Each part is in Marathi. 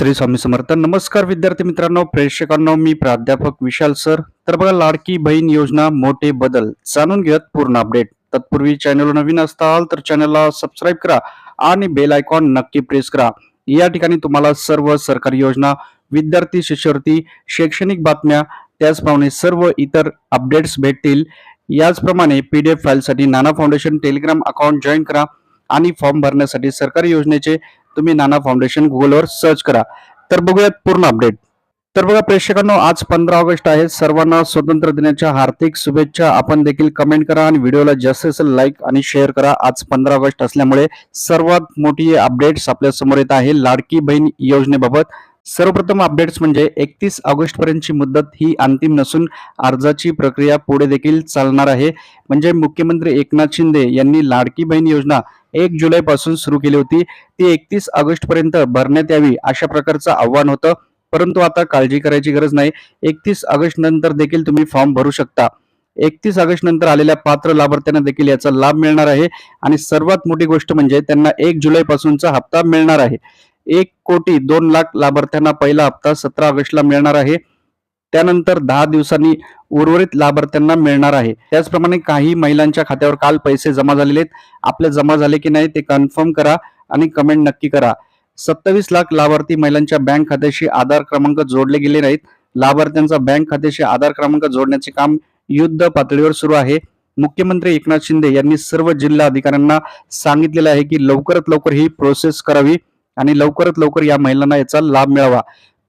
श्री स्वामी समर्थ. नमस्कार विद्यार्थी मित्रांनो प्रेक्षकांनो मी प्राध्यापक विशाल सर. तर बघा लाडकी बहीण योजना मोठे बदल. जाणून घेत पूर्ण अपडेट तत्पूर्वी चॅनल नवीन असताल तर चॅनलला सबस्क्राईब करा आणि बेल आयकॉन नक्की प्रेस करा. या ठिकाणी तुम्हाला सर्व सरकारी योजना विद्यार्थी शिष्यवृत्ती शैक्षणिक बातम्या त्याचप्रमाणे सर्व इतर अपडेट्स भेटतील. याचप्रमाणे पीडीएफ फाईलसाठी Nana foundation telegram account join करा आणि फॉर्म भरण्यासाठी सरकारी योजनेचे तुम्ही नाना फाउंडेशन गुगलवर सर्च करा. तर बघूयात पूर्ण अपडेट तर बघा प्रेक्षकांनो आज पंधरा ऑगस्ट आहे. सर्वांना स्वतंत्र दिनाच्या हार्दिक शुभेच्छा. आपण देखील कमेंट करा आणि व्हिडिओला जास्तीत जास्त लाईक आणि शेअर करा. आज पंधरा ऑगस्ट असल्यामुळे सर्वात मोठी अपडेट्स आपल्यासमोर येत आहे. लाडकी बहीण योजनेबाबत सर्वप्रथम अपडेट्स म्हणजे एकतीस ऑगस्ट पर्यंतची मुदत ही अंतिम नसून अर्जाची प्रक्रिया पुढे देखील चालणार आहे. म्हणजे मुख्यमंत्री एकनाथ शिंदे यांनी लाडकी बहीण योजना एक जुलै पासून सुरू केली होती. ती एकतीस ऑगस्ट पर्यंत भरण्यात यावी अशा प्रकारचं आव्हान होतं. परंतु आता काळजी करायची गरज नाही. एकतीस ऑगस्ट नंतर देखील तुम्ही फॉर्म भरू शकता. एकतीस ऑगस्ट नंतर आलेल्या पात्र लाभार्थ्यांना देखील याचा लाभ मिळणार आहे. आणि सर्वात मोठी गोष्ट म्हणजे त्यांना एक जुलै पासूनचा हप्ता मिळणार आहे. एक कोटी दोन लाख लाभार्थ्यांना पहिला हप्ता सतरा ऑगस्टला मिळणार आहे. त्यानंतर दहा दिवसांनी उर्वरित लाभार्थ्यांना मिळणार आहे. त्याचप्रमाणे काही महिलांच्या खात्यावर काल पैसे जमा झालेले आहेत. आपले जमा झाले की नाही ते कन्फर्म करा आणि कमेंट नक्की करा. सत्तावीस लाख लाभार्थी महिलांच्या बँक खात्याशी आधार क्रमांक जोडले गेले नाहीत. लाभार्थ्यांचा बँक खात्याशी आधार क्रमांक जोडण्याचे काम युद्ध पातळीवर सुरू आहे. मुख्यमंत्री एकनाथ शिंदे यांनी सर्व जिल्हा अधिकाऱ्यांना सांगितलेलं आहे की लवकरात लवकर ही प्रोसेस करावी आणि लवकरात लवकर या महिलांना याचा लाभ मिळावा.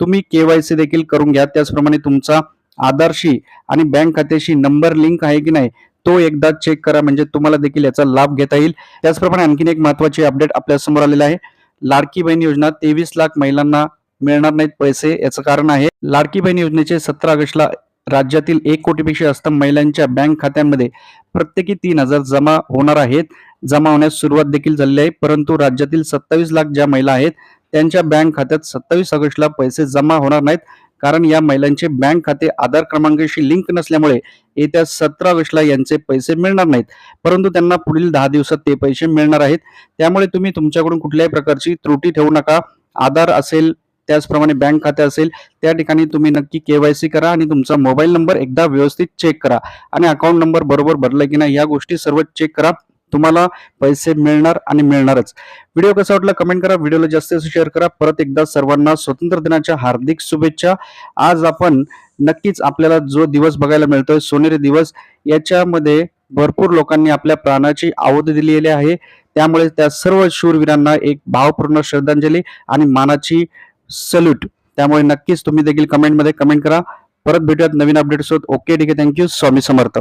तुम्ही केवायसी देखील करून घ्या. त्याचप्रमाणे तुमचा आधारशी आणि बँक खात्याशी नंबर लिंक आहे की नाही तो एकदा चेक करा. म्हणजे तुम्हाला देखील याचा लाभ घेता येईल. त्याचप्रमाणे आणखीन एक महत्वाची अपडेट आपल्यासमोर आलेला आहे. लाडकी बहीण योजना तेवीस लाख महिलांना मिळणार नाहीत पैसे याचं कारण आहे लाडकी बहीण योजनेचे सतरा ऑगस्टला राज्यातील एक कोटीपेक्षा जास्त महिलांच्या बँक खात्यांमध्ये प्रत्येकी तीन हजार जमा होणार आहेत. जमा होण्यास सुरुवात देखील झालेली आहे परंतु राज्यातील सत्तावीस लाख ज्या महिला आहेत त्यांच्या बँक खात्यात सत्तावीस ऑगस्टला पैसे जमा होणार नाहीत. कारण या महिलांचे बँक खाते आधार क्रमांकाशी लिंक नसल्यामुळे येत्या सतरा ऑगस्टला यांचे पैसे मिळणार नाहीत. परंतु त्यांना पुढील दहा दिवसात ते पैसे मिळणार आहेत. त्यामुळे तुम्ही तुमच्याकडून कुठल्याही प्रकारची त्रुटी ठेवू नका. आधार असेल त्याचप्रमाणे बँक खाते असेल त्या ठिकाणी तुम्ही नक्की केवायसी करा आणि तुमचा मोबाईल नंबर एकदा व्यवस्थित चेक करा. आणि अकाउंट नंबर बरोबर भरला की नाही या गोष्टी सर्व चेक करा. तुम्हाला पैसे मिळणार आणि मिळणारच. व्हिडिओ कसा वाटला कमेंट करा व्हिडिओला जास्तीत जास्त शेअर करा. परत एकदा सर्वांना स्वतंत्र दिनाच्या हार्दिक शुभेच्छा. आज आपण नक्कीच आपल्याला जो दिवस बघायला मिळतोय सोनेरी दिवस याच्यामध्ये भरपूर लोकांनी आपल्या प्राणाची आहुती दिलेली आहे. त्यामुळे त्या सर्व शूरवीरांना एक भावपूर्ण श्रद्धांजली आणि मानाची सल्यूट त्यामुळे नक्कीच तुम्ही देखील कमेंटमध्ये कमेंट करा. परत भेटूयात नवीन अपडेट्स होत ओके ठीक आहे. Thank you Swami Samarth.